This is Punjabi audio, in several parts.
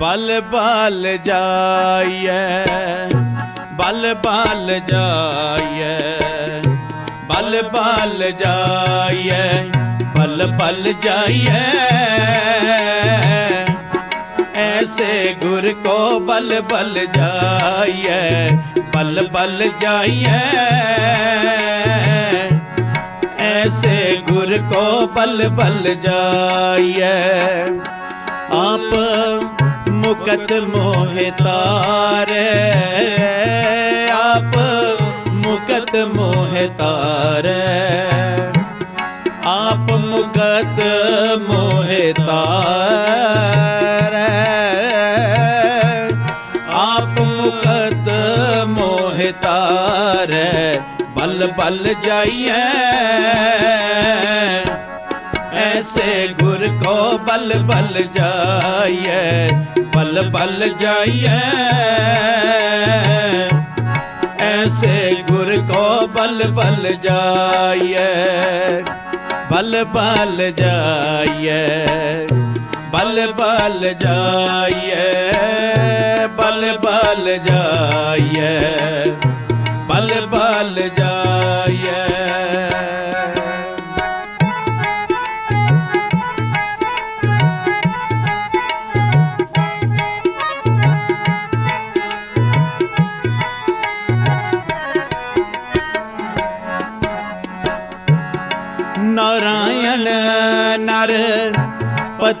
ਬਲ ਬਲ ਜਾਈਐ, ਬਲ ਬਲ ਜਾਈਐ, ਬਲ ਬਲ ਜਾਈਐ, ਬਲ ਬਲ ਜਾਈਐ। ਐਸੇ ਗੁਰ ਕੋ ਬਲ ਬਲ ਜਾਈਐ, ਬਲ ਬਲ ਜਾਈਐ। ਐਸੇ ਗੁਰ ਕੋ ਬਲ ਬਲ ਜਾਈਐ, ਆਪ ਮੁਕਤ ਮੋਹਿ ਤਾਰੇ, ਆਪ ਮੁਕਤ ਮੋਹਿ ਤਾਰੇ। ਆਪ ਮੁਕਤ ਮੋਹਿ ਤਾਰੈ, ਆਪ ਮੁਕਤ ਮੋਹਿ ਤਾਰੈ। ਬਲ ਬਲ ਜਾਈਏ ਐਸੇ ਗੁਰ ਕੋ ਬਲ ਬਲ ਜਾਈਐ ਬਲ ਬਲ ਜਾਈਐ ਐਸੇ ਗੁਰ ਕੋ ਬਲ ਬਲ ਜਾਈਐ ਬਲ ਬਲ ਜਾਈਐ ਬਲ ਬਲ ਜਾਈਐ ਬਲ ਬਲ ਜਾਈਐ ਬਲ ਬਲ ਜਾਈਐ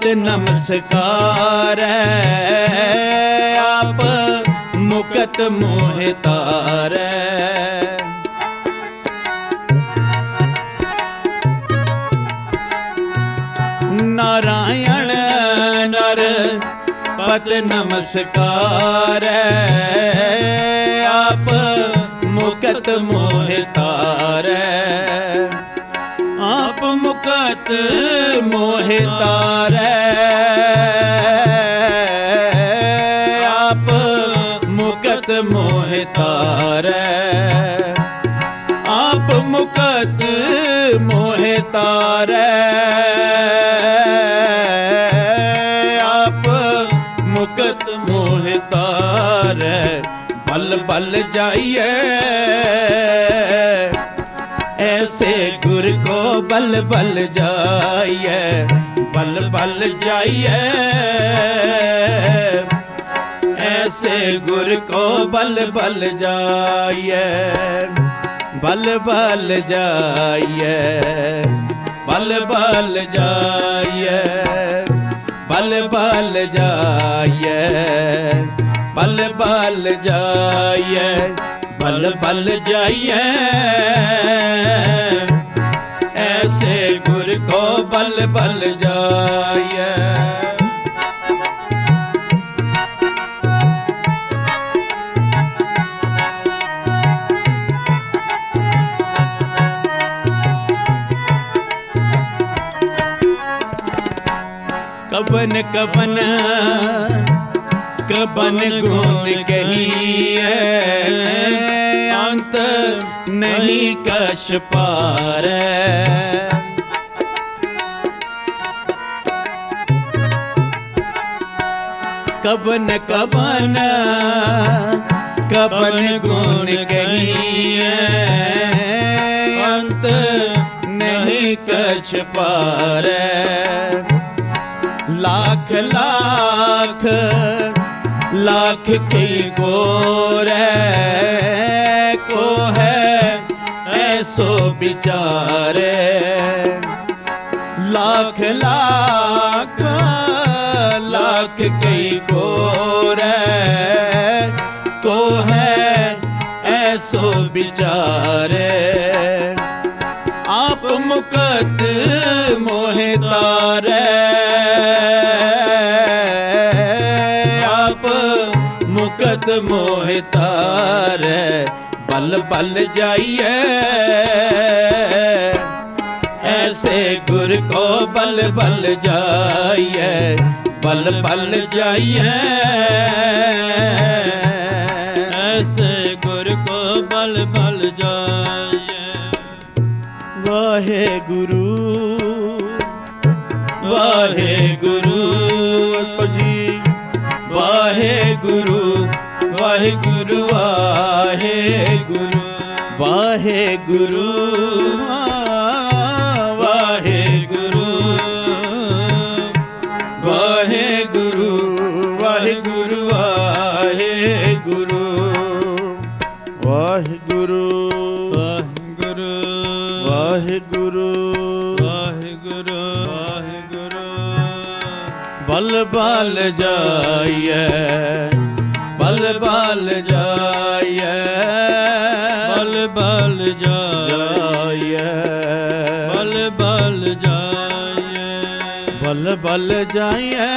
ਪਤ ਨਮਸਕਾਰ ਆਪ ਮੁਕਤ ਮੋਹਿ ਤਾਰੈ ਨਾਰਾਇਣ ਨਰ ਪਤ ਨਮਸਕਾਰ ਆਪ ਮੁਕਤ ਮੋਹ ਮੁਕਤ ਮੋਹਿ ਤਾਰੈ। ਆਪ ਮੁਕਤ ਮੋਹਿ ਤਾਰੈ। ਆਪ ਮੁਕਤ ਮੋਹਿ ਤਾਰੈ। ਆਪ ਮੁਕਤ ਮੋਹਿ ਤਾਰੈ। ਬਲ ਬਲ ਜਾਈਏ ਐਸੇ ਗੁਰ ਕੋ ਬਲ ਬਲ ਜਾਈਏ ਬਲ ਬਲ ਜਾਈਏ ਐਸੇ ਗੁਰ ਕੋ ਬਲ ਬਲ ਜਾਈਐ, ਬਲ ਬਲ ਜਾਈਐ, ਬਲ ਬਲ ਜਾਈਏ ਬਲ ਬਲ ਜਾਈਐ, ਬਲ ਬਲ ਜਾਈਐ, ਬਲ ਬਲ ਜਾਈਐ। ਬਲ ਬਲ ਜਾਈਐ। ਕਬਨ ਕਬਨ ਕਬਨ ਗੁਣ ਕਹੀਐ। ਅੰਤ ਨਹੀਂ ਕਛ ਪਾਰੈ। ਕਬਨ ਕਬਨ ਕਬਨ ਗੁਣ ਕਹੀਐ ਅੰਤ ਨਹੀਂ ਕਛ ਪਾਰੈ ਲੱਖ ਲੱਖ ਲੱਖ ਕੀ ਕੋਰੈ ਕੋ ਹੈ ਐਸੋ ਵਿਚਾਰੇ ਲੱਖ ਲੱਖ ਲੱਖ ਕਈ ਕੋਰੈ ਕੋ ਹੈ ਐਸੋ ਵਿਚਾਰੇ। ਆਪ ਮੁਕਤ ਮੋਹਿ ਤਾਰੈ। ਆਪ ਮੁਕਤ ਮੋਹਿ ਤਾਰੈ, ਬਲ ਬਲ ਜਾਈਐ ਐਸੇ ਗੁਰ ਕੋ ਬਲ ਬਲ ਜਾਈਐ ਐਸੇ ਗੁਰ ਕੋ ਬਲ ਬਲ ਜਾਈਐ ਵਾਹਿਗੁਰੂ ਵਾਹਿਗੁਰੂ ਜੀ। ਵਾਹਿਗੁਰੂ ਵਾਹਿਗੁਰੂ ਵਾਹਿਗੁਰੂ। ਵਾਹਿਗੁਰੂ ਵਾਹਿਗੁਰੂ ਵਾਹਿਗੁਰੂ ਵਾਹਿਗੁਰੂ। ਬਲ ਬਲ ਜਾਈਐ ਬਲ ਬਲ ਜਾਈਐ। ਬਲ ਬਲ ਜਾਈਐ ਬਲ ਬਲ ਜਾਈਐ। ਬਲ ਬਲ ਜਾਈਐ।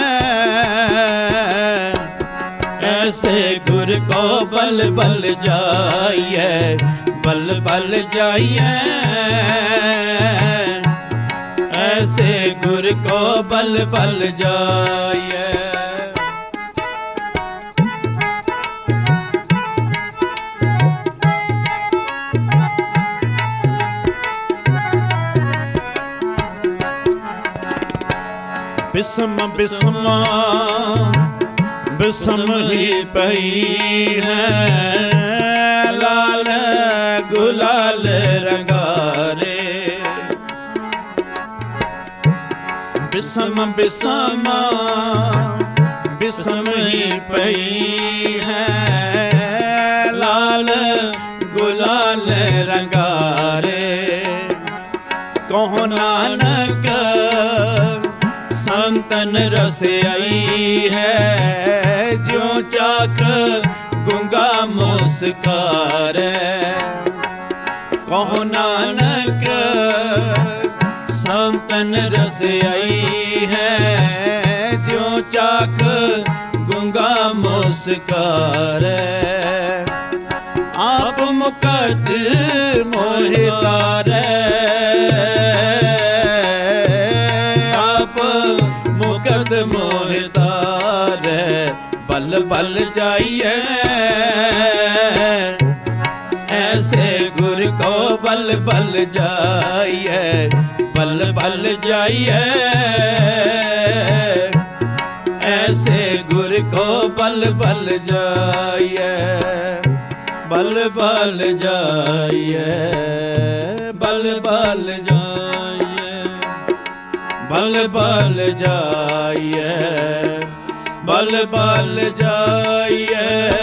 ਐਸੇ ਗੁਰ ਕੋ ਬਲ ਬਲ ਜਾਈਐ ਬਲ ਬਲ ਜਾਈਐ। ਐਸੇ ਗੁਰ ਕੋ ਬਲ ਬਲ ਜਾਈਐ। ਬਿਸਮ ਬਿਸਮ ਬਿਸਮ ਹੀ ਪਈ ਹੈ। ਲਾਲ ਗੁਲਾਲ ਬਿਸਮ ਬਿਸਮ ਬਿਸਮ ਹੀ ਪਈ ਹੈ। ਲਾਲ ਗੁਲਾਲ ਰੰਗਾਰੇ, ਕਹੋ ਨਾਨਕ ਸੰਤਨ ਰਸ ਆਈ ਹੈ। ਜਿਉ ਚਾਕ ਗੁੰਗਾ ਮੁਸਕਾਰੈ, ਕਹੋ ਨਾਨਕ ਸੰਤਨ ਰਸ ਆਈ ਹੈ, ਜਿਉ ਚਾਕ ਗੁੰਗਾ ਮੁਸਕਾਰੈ ਆਪ ਮੁਕਤ ਮੋਹਿ ਤਾਰੈ ਆਪ ਮੁਕਤ ਮੋਹਿ ਤਾਰੈ ਬਲ ਬਲ ਜਾਈਐ। ਐਸੇ ਗੁਰ ਕੋ ਬਲ ਬਲ ਜਾਈਐ ਪਲ ਪਲ ਜਾਈਏ ਐਸੇ ਗੁਰ ਕੋ ਪਲ ਪਲ ਜਾਈਏ ਬਲ ਬਲ ਜਾਈਏ ਬਲ ਬਲ ਜਾਈਏ ਬਲ ਬਲ ਜਾਈਏ ਬਲ ਬਲ ਜਾਈਏ